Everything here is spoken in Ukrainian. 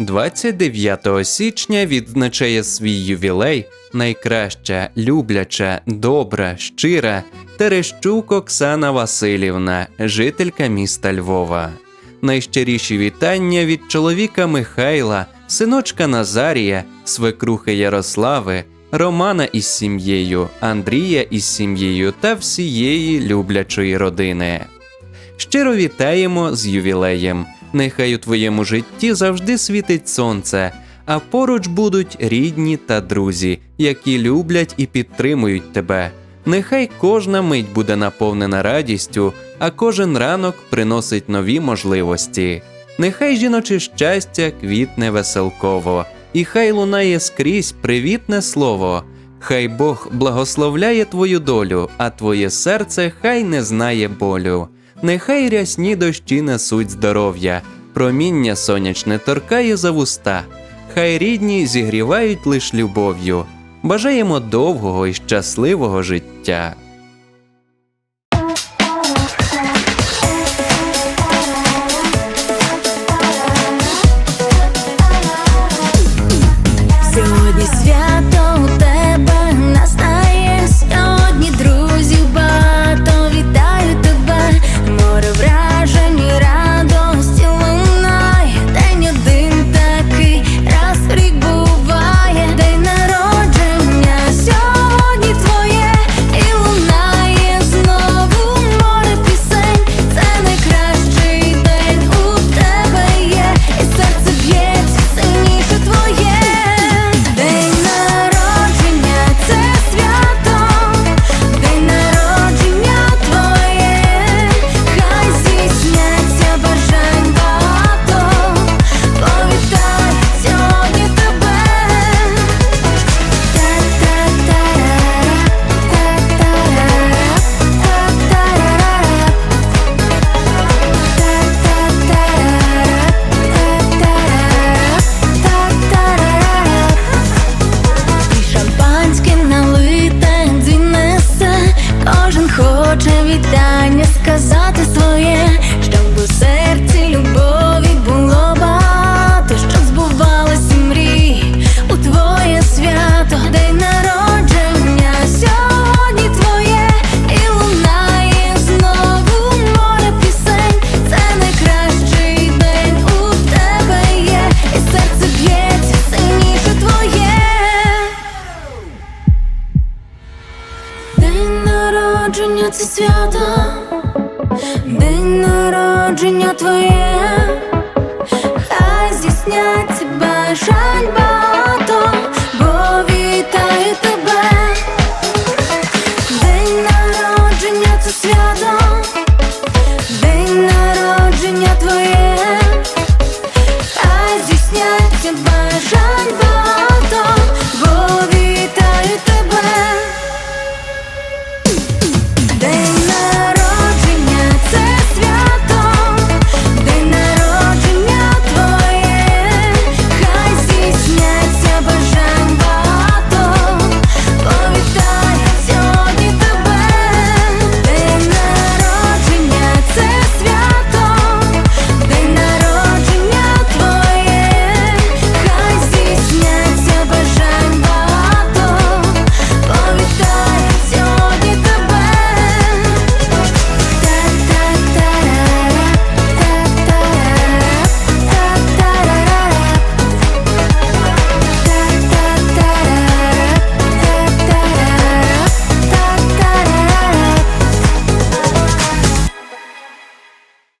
29 січня відзначає свій ювілей найкраща, любляча, добра, щира Терещук Оксана Васильівна, жителька міста Львова. Найщиріші вітання від чоловіка Михайла, синочка Назарія, свекрухи Ярослави, Романа із сім'єю, Андрія із сім'єю та всієї люблячої родини. Щиро вітаємо з ювілеєм. Нехай у твоєму житті завжди світить сонце, а поруч будуть рідні та друзі, які люблять і підтримують тебе. Нехай кожна мить буде наповнена радістю, а кожен ранок приносить нові можливості. Нехай жіноче щастя квітне веселково, і хай лунає скрізь привітне слово. Хай Бог благословляє твою долю, а твоє серце хай не знає болю. Нехай рясні дощі несуть здоров'я, проміння сонячне торкає за вуста, хай рідні зігрівають лиш любов'ю. Бажаємо довгого і щасливого життя. Сьогодні свято народження це свято, день народження твоє, хай здійсняться бажань багато, бо вітаю тебе, день народження це свято, день народження твоє, хай здійсняться бажань багато